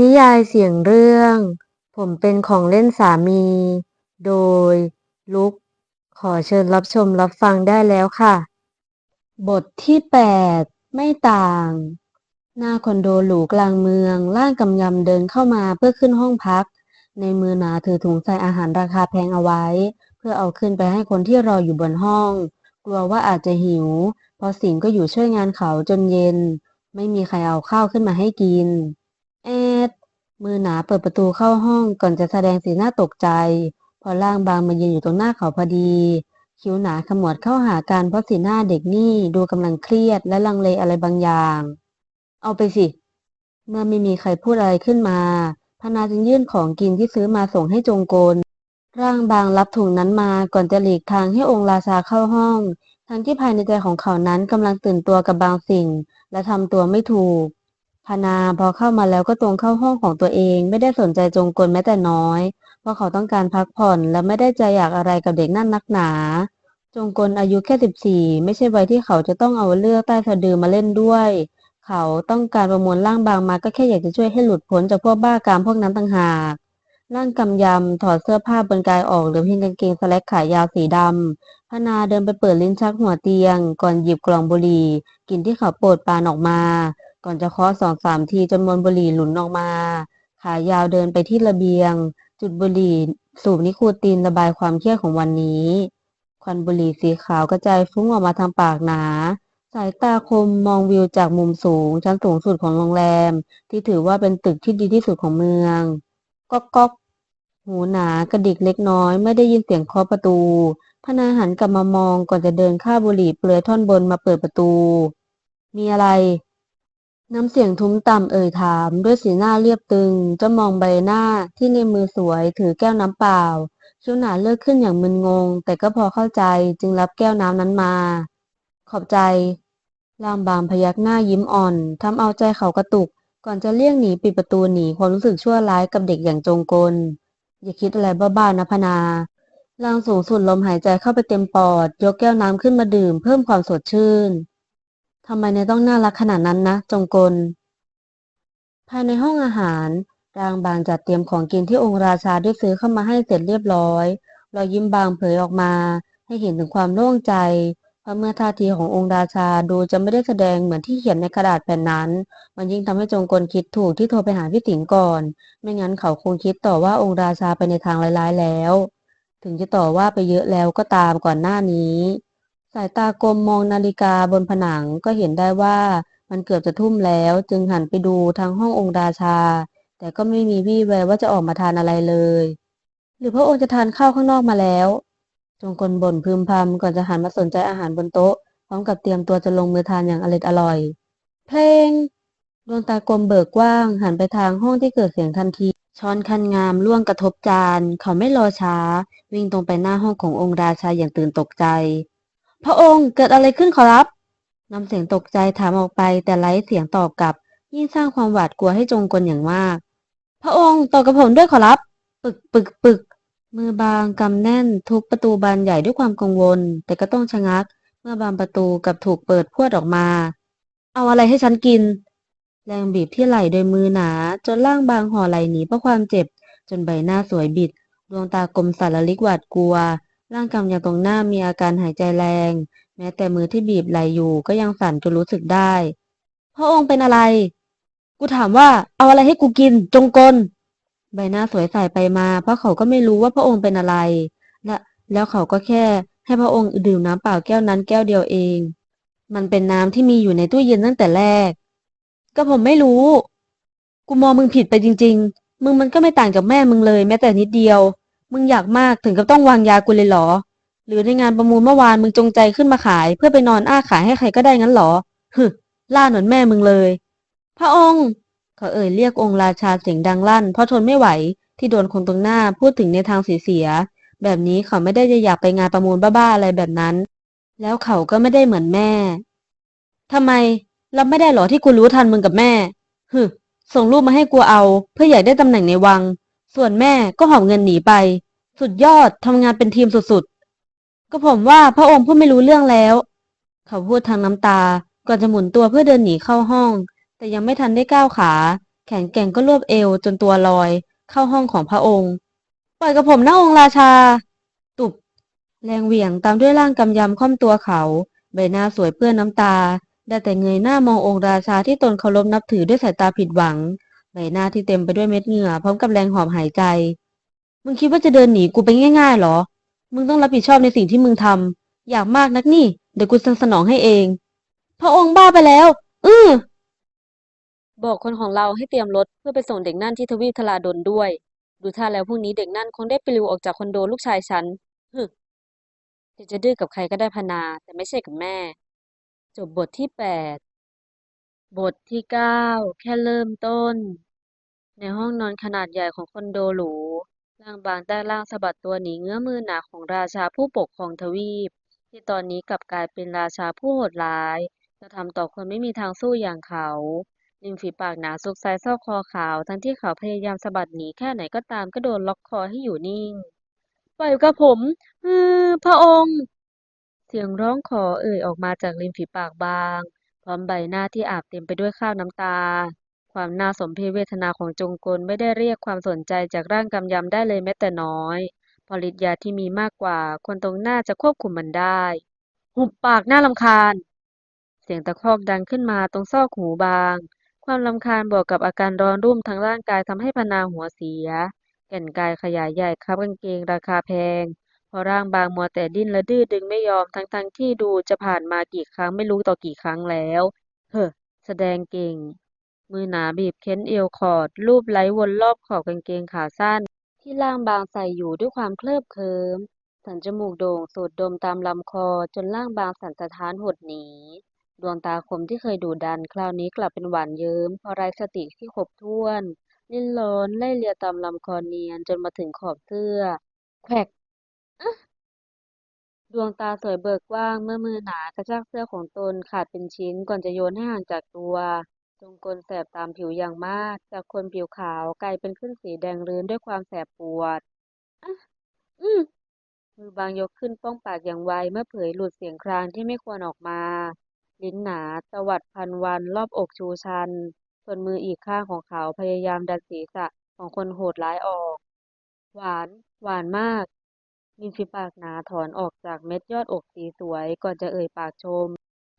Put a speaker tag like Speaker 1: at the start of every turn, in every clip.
Speaker 1: นิยายเสียงเรื่อง ผมเป็นของเล่นสามี โดย ลุคขอเชิญรับชมรับฟังได้แล้วค่ะ บทที่แปดไม่ต่าง หน้าคอนโดหรูกลางเมืองร่างกำยำเดินเข้ามาเพื่อขึ้นห้องพัก ในมือหนาถือถุงใส่อาหารราคาแพงเอาไว้ เพื่อเอาขึ้นไปให้คนที่รออยู่บนห้อง กลัวว่าอาจจะหิว เพราะสิงก็อยู่ช่วยงานเขาจนเย็น ไม่มีใครเอาข้าวขึ้นมาให้กินแอ มือหนาเปิดประตูเข้าห้องก่อนจะแสดงสีหน้าตกใจ พอร่างบางมายืนอยู่ตรงหน้าเขาพอดี คิ้วหนาขมวดเข้าหากันเพราะสีหน้าเด็กนี่ดูกำลังเครียดและลังเลอะไรบางอย่าง เอาไปสิ เมื่อไม่มีใครพูดอะไรขึ้นมา พนาจึงยื่นของกินที่ซื้อมาส่งให้จงกล ร่างบางรับถุงนั้นมาก่อนจะหลีกทางให้องค์ราชาเข้าห้อง ทั้งที่ภายในใจของเขานั้นกำลังตื่นตัวกับบางสิ่ง และทำตัวไม่ถูก พนาพอเข้ามาแล้วก็ตรงเข้าห้องของตัวเอง ไม่ได้สนใจจงกลแม้แต่น้อย เพราะเขาต้องการพักผ่อนและไม่ได้ใจอยากอะไรกับเด็กนั่นนักหนา จงกลอายุแค่สิบสี่ไม่ใช่วัยที่เขาจะต้องเอาเลือกใต้สะดือมาเล่นด้วย เขาต้องการประมวลร่างบางมาก็แค่อยากจะช่วยให้หลุดพ้นจากพวกบ้ากามพวกนั้นต่างหากร่างกำยำถอดเสื้อผ้าบนกายออกเหลือเพียงกางเกงสแลกขายาวสีดำพนาเดินไปเปิดลิ้นชักหัวเตียง ก่อนหยิบกล่องบุหรี่กลิ่นที่เขาโปรดปานออกมา ก่อนจะเคาะสองสามทีจนมวนบุหรี่หลุนออกมา ขายาวเดินไปที่ระเบียง จุดบุหรี่สูบนิโคตินระบายความเครียดของวันนี้ ควันบุหรี่สีขาวกระจายฟุ้งออกมาทางปากหนา สายตาคมมองวิวจากมุมสูง ชั้นสูงสุดของโรงแรม ที่ถือว่าเป็นตึกที่ดีที่สุดของเมืองก๊อกก๊อกหูหนากระดิกเล็กน้อย ไม่ได้ยินเสียงเคาะประตูพนาหันกลับมามองก่อนจะเดินข้าบุหรี่เปลือยท่อนบนมาเปิดประตู มีอะไร น้ำเสียงทุ้มต่ำเอ่ยถามด้วยสีหน้าเรียบตึงจ้ามองใบหน้าที่ในมือสวยถือแก้วน้ำเปล่า ชิวหนาเลิกขึ้นอย่างมึนงง แต่ก็พอเข้าใจจึงรับแก้วน้ำนั้นมา ขอบใจร่างบางพยักหน้ายิ้มอ่อนทำเอาใจเขากระตุก ก่อนจะเลี่ยงหนีปิดประตูหนีความรู้สึกชั่วร้ายกับเด็กอย่างจงกล อย่าคิดอะไรบ้าๆนะพนาร่างสูงสุดลมหายใจเข้าไปเต็มปอด ยกแก้วน้ำขึ้นมาดื่มเพิ่มความสดชื่น ทำไมนายต้องน่ารักขนาดนั้นนะ จงกล ภายในห้องอาหารร่างบางจัดเตรียมของกินที่องค์ราชาได้ซื้อเข้ามาให้เสร็จเรียบร้อยรอยยิ้มบางเผยออกมา ให้เห็นถึงความโล่งใจเพราะเมื่อท่าทีขององค์ราชาดูจะไม่ได้แสดงเหมือนที่เขียนในกระดาษแผ่นนั้น มันยิ่งทำให้จงกลคิดถูกที่โทรไปหาพี่ติ๋งก่อน ไม่งั้นเขาคงคิดต่อว่าองค์ราชาไปในทางร้ายๆแล้ว ถึงจะต่อว่าไปเยอะแล้วก็ตามก่อนหน้านี้ สายตากลมมองนาฬิกาบนผนังก็เห็นได้ว่ามันเกือบจะทุ่มแล้ว จึงหันไปดูทางห้ององค์ราชา แต่ก็ไม่มีวี่แววว่าจะออกมาทานอะไรเลย หรือพระองค์จะทานข้าวข้างนอกมาแล้วจงกลบ่นพึมพำก่อนจะหันมาสนใจอาหารบนโต๊ะพร้อมกับเตรียมตัวจะลงมือทานอย่างอร็ดอร่อย เพลงดวงตากลมเบิกกว้าง หันไปทางห้องที่เกิดเสียงทันที ช้อนคันงามล่วงกระทบจาน เขาไม่รอช้า วิ่งตรงไปหน้าห้องขององค์ราชาอย่างตื่นตกใจ พระองค์เกิดอะไรขึ้นขอรับน้ำเสียงตกใจถามออกไปแต่ไร้เสียงตอบกลับ ยิ่งสร้างความหวาดกลัวให้จงกลอย่างมาก พระองค์ตอบกับผมด้วยขอรับ ปึกปึกปึกมือบางกำแน่นทุบประตูบานใหญ่ด้วยความกังวล แต่ก็ต้องชะงัก เมื่อบานประตูกับถูกเปิดพรวดออกมา เอาอะไรให้ฉันกิน แรงบีบที่ไหล่โดยมือหนา จนร่างบางห่อไหลหนีเพราะความเจ็บ จนใบหน้าสวยบิด ดวงตากลมสารลิกหวาดกลัว ร่างกำยังตรงหน้ามีอาการหายใจแรง แม้แต่มือที่บีบไหลอยู่ก็ยังสั่นจนรู้สึกได้พระองค์เป็นอะไร กูถามว่าเอาอะไรให้กูกิน จงกล ใบหน้าสวยใสไปมา เพราะเขาก็ไม่รู้ว่าพระองค์เป็นอะไร และแล้วเขาก็แค่ ให้พระองค์ดื่มน้ำเปล่าแก้วนั้นแก้วเดียวเอง มันเป็นน้ำที่มีอยู่ในตู้เย็นตั้งแต่แรก ก็ผมไม่รู้ กูมองมึงผิดไปจริง ๆ มึงมันก็ไม่ต่างจากแม่มึงเลย แม้แต่นิดเดียว มึงอยากมากถึงกับต้องวางยากูเลยเหรอ หรือในงานประมูลเมื่อวานมึงจงใจขึ้นมาขาย เพื่อไปนอนอ้าขายให้ใครก็ได้งั้นเหรอฮึล่าหมือนแม่มึงเลย พระองค์ เขาเอ่ยเรียกองค์ราชาเสียงดังลั่น เพราะทนไม่ไหวที่โดนคนตรงหน้าพูดถึงในทางเสียแบบนี้เขาไม่ได้จะอยากไปงานประมูลบ้าๆอะไรแบบนั้น แล้วเขาก็ไม่ได้เหมือนแม่ทำไมรับไม่ได้หรอที่กูรู้ทันมึงกับแม่ฮึส่งรูปมาให้กูเอา เพื่ออยากได้ตำแหน่งในวัง ส่วนแม่ก็หอบเงินหนีไป สุดยอดทำงานเป็นทีมสุดๆ ก็ผมว่าพระองค์พูดไม่รู้เรื่องแล้ว เขาพูดทางน้ำตา ก่อนจะหมุนตัวเพื่อเดินหนีเข้าห้อง แต่ยังไม่ทันได้ก้าวขา แขนแก่งก็รวบเอวจนตัวลอย เข้าห้องของพระองค์ ปล่อยกับผมนะองค์ราชา ตุบ แรงเหวี่ยงตามด้วยร่างกำยำค่อมตัวเขา ใบหน้าสวยเปื้อนน้ำตา ได้แต่เงยหน้ามององค์ราชาที่ตนเคารพนับถือด้วยสายตาผิดหวัง ใบหน้าที่เต็มไปด้วยเม็ดเหงื่อพร้อมกับแรงหอบหายใจ มึงคิดว่าจะเดินหนีกูไปง่ายๆหรอ มึงต้องรับผิดชอบในสิ่งที่มึงทำอยากมากนักนี่ เดี๋ยวกูสนองให้เอง พระองค์บ้าไปแล้ว อื้อบอกคนของเราให้เตรียมรถเพื่อไปส่งเด็กนั่นที่ทวีปทลาดลด้วย ดูท่าแล้วพรุ่งนี้เด็กนั่นคงได้ปลิวออกจากคอนโดลูกชายฉันฮึเดี๋ยวจะดื้อกับใครก็ได้พนา แต่ไม่ใช่กับแม่ จบบทที่แปดบทที่เก้าแค่เริ่มต้น ในห้องนอนขนาดใหญ่ของคอนโดหรูร่างบางแต่ร่างสะบัดตัวหนีเงื้อมือหนาของราชาผู้ปกครองทวีป ที่ตอนนี้กลับกลายเป็นราชาผู้โหดร้ายกระทำต่อคนไม่มีทางสู้อย่างเขาริมฝีปากหนาซุกไซซอกคอขาว ทั้งที่เขาพยายามสะบัดหนีแค่ไหนก็ตามก็โดนล็อกคอให้อยู่นิ่งปล่อยกับผมอือพระองค์ เสียงร้องขอเอ่ยออกมาจากริมฝีปากบาง พร้อมใบหน้าที่อาบเต็มไปด้วยข้าวน้ำตา ความน่าสมเพชเวทนาของจงกลไม่ได้เรียกความสนใจจากร่างกำยำได้เลยแม้แต่น้อยเพอฤทธิ์ยาที่มีมากกว่า คนตรงหน้าจะควบคุมมันได้ หุบปากหน่ารำคาญ เสียงตะคอกดังขึ้นมาตรงซอกหูบาง ความรำคาญบวกกับอาการร้อนรุ่มทั้งร่างกายทำให้พนาหัวเสีย แก่นกายขยายใหญ่ครับกางเกงราคาแพง พอร่างบางมัวแต่ดิ้นและดื้อดึงไม่ยอมทั้งๆทที่ดูจะผ่านมากี่ครั้งไม่รู้ต่อกี่ครั้งแล้ว เฮ้อแสดงเก่ง มือหนาบีบเค้นเอวคอร์ด รูปไล้วนรอบขอบกางเกงขาสั้น ที่ร่างบางใส่อยู่ด้วยความเคลิบเคลิ้มสันจมูกโด่งสูดดมตามลำคอจนร่างบางสันสะท้านหดหนีดวงตาคมที่เคยดุดัน คราวนี้กลับเป็นหวานเยิ้มพราะไร้สติที่ครบถ้วนลิ้นร้อนไล่เลียตามลำคอเนียนจนมาถึงขอบเสื้อแขวกดวงตาสวยเบิกกว้างเมื่อมือหนากระชากเสื้อของตนขาดเป็นชิ้นก่อนจะโยนให้ห่างจากตัว จงกลแสบตามผิวอย่างมาก จากคนผิวขาวกลายเป็นขึ้นสีแดงเรือนด้วยความแสบปวดอะอืมมือบางยกขึ้นป้องปากอย่างไวเมื่อเผยหลุดเสียงครางที่ไม่ควรออกมา ลิ้นหนาตวัดพันวันรอบอกชูชัน ส่วนมืออีกข้างของเขาพยายามดันศีรษะของคนโหดร้ายออก หวาน หวานมากริมฝีปากหนาถอนออกจากเม็ดยอดอกสีสวยก่อนจะเอ่ยปากชม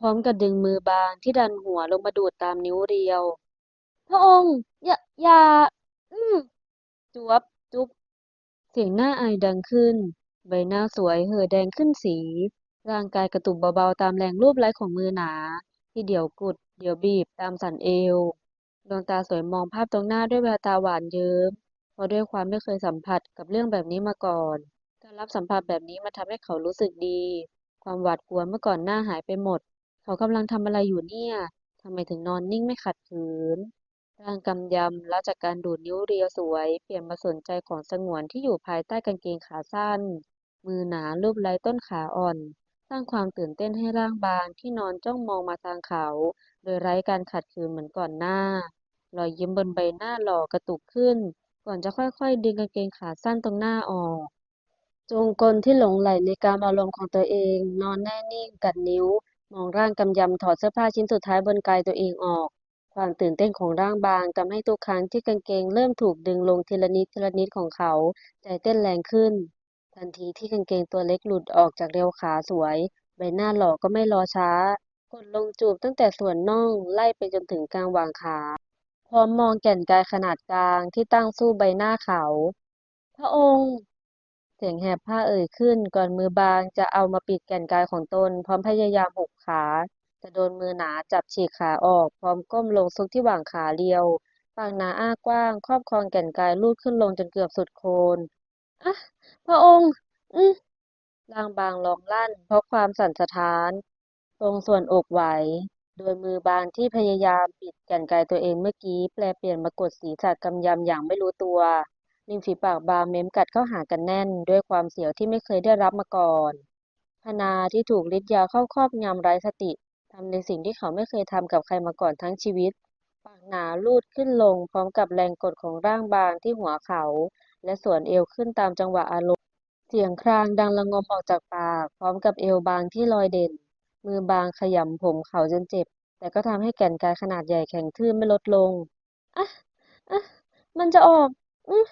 Speaker 1: พร้อมกับดึงมือบางที่ดันหัวลงมาดูดตามนิ้วเรียว พระองค์ อย่า อย่า อืมจวบ จุ๊บ เสียงหน้าอายดังขึ้น ใบหน้าสวยเห่อแดงขึ้นสี ร่างกายกระตุกเบาๆตามแรงรูปไล้ของมือหนา ที่เดี๋ยวกุด เดี๋ยวบีบตามสันเอว ดวงตาสวยมองภาพตรงหน้าด้วยแววตาหวานเยิ้ม เพราะด้วยความไม่เคยสัมผัสกับเรื่องแบบนี้มาก่อน การรับสัมผัสแบบนี้มันทำให้เขารู้สึกดี ความหวาดกลัวเมื่อก่อนหน้าหายไปหมด เขากำลังทำอะไรอยู่เนี่ยทำไมถึงนอนนิ่งไม่ขัดขืนร่างกำยำแล้วจากการดูดนิ้วเรียวสวย เปลี่ยนมาสนใจของสงวนที่อยู่ภายใต้กางเกงขาสั้น มือหนาลูบไล้ต้นขาอ่อน สร้างความตื่นเต้นให้ร่างบางที่นอนจ้องมองมาทางเขา โดยไร้การขัดขืนเหมือนก่อนหน้ารอยยิ้มบนใบหน้าหล่อกระตุกขึ้น ก่อนจะค่อยๆ ดึงกางเกงขาสั้นตรงหน้าออก จงกลที่หลงใหลในการอารมณ์ของตัวเอง นอนแน่นิ่งกัดนิ้ว มองร่างกำยำถอดเสื้อผ้าชิ้นสุดท้ายบนกายตัวเองออก ความตื่นเต้นของร่างบางทำให้ทุกครั้งที่กางเกงเริ่มถูกดึงลงทีละนิดทีละนิดของเขา ใจเต้นแรงขึ้น ทันทีที่กางเกงตัวเล็กหลุดออกจากเรียวขาสวย ใบหน้าหล่อก็ไม่รอช้ากดลงจูบตั้งแต่ส่วนน่องไล่ไปจนถึงกลางหว่างขาพร้อมมองแก่นกายขนาดกลางที่ตั้งสู้ใบหน้าเขา พระองค์ เสียงแหบผ้าเอ่ยขึ้นก่อนมือบางจะเอามาปิดแก่นกายของตน พร้อมพยายามหุบ ขาแต่โดนมือหนาจับฉีกขาออก พร้อมก้มลงซุกที่หว่างขาเรียว ปากหนาอ้ากว้าง ครอบครองแก่นกายลูดขึ้นลงจนเกือบสุดโคนอะพระองค์ อือร่างบางร้องลั่น เพราะความสั่นสะท้าน ตรงส่วนอกไหว โดยมือบางที่พยายามปิดแก่นกายตัวเองเมื่อกี้ แปลเปลี่ยนมากดศีรษะกำยำอย่างไม่รู้ตัวริมฝีปากบางเม้มกัดเข้าหากันแน่น ด้วยความเสียวที่ไม่เคยได้รับมาก่อน พนาที่ถูกฤทธิ์ยาเข้าครอบงำไร้สติทำในสิ่งที่เขาไม่เคยทำกับใครมาก่อนทั้งชีวิต ปากหนาลูดขึ้นลงพร้อมกับแรงกดของร่างบางที่หัวเขา และส่วนเอวขึ้นตามจังหวะอารมณ์ เสียงครางดังระงมออกจากปาก พร้อมกับเอวบางที่ลอยเด่น มือบางขยำผมเขาจนเจ็บ แต่ก็ทำให้แก่นกายขนาดใหญ่แข็งทื่อไม่ลดลง อะ อะ มันจะออก อือ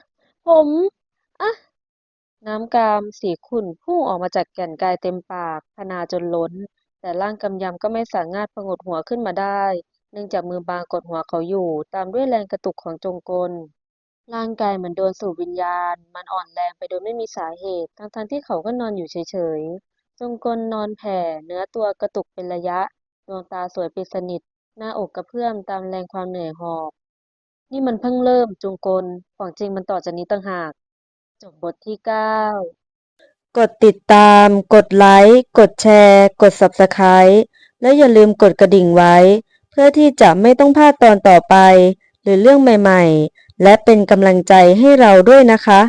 Speaker 1: ผม อะ น้ำกามสีขุ่นพุ่งออกมาจากแก่นกายเต็มปาก พนาจนล้น แต่ร่างกำยำก็ไม่สามารถผงดหัวขึ้นมาได้ เนื่องจากมือบางกดหัวเขาอยู่ ตามด้วยแรงกระตุกของจงกล ร่างกายเหมือนโดนสูบวิญญาณ มันอ่อนแรงไปโดยไม่มีสาเหตุ ทั้งๆที่เขาก็นอนอยู่เฉยๆ จงกลนอนแผ่ เนื้อตัวกระตุกเป็นระยะ ดวงตาสวยปิดสนิท หน้าอกกระเพื่อมตามแรงความเหนื่อยหอบ นี่มันเพิ่งเริ่มจงกลของจริงมันต่อจากนี้ต่างหาก จบบทที่ 9 กดติดตาม กดไลค์ กดแชร์ กด Subscribe และอย่าลืมกดกระดิ่งไว้ เพื่อที่จะไม่ต้องพลาดตอนต่อไป หรือเรื่องใหม่ๆ และเป็นกำลังใจให้เราด้วยนะคะ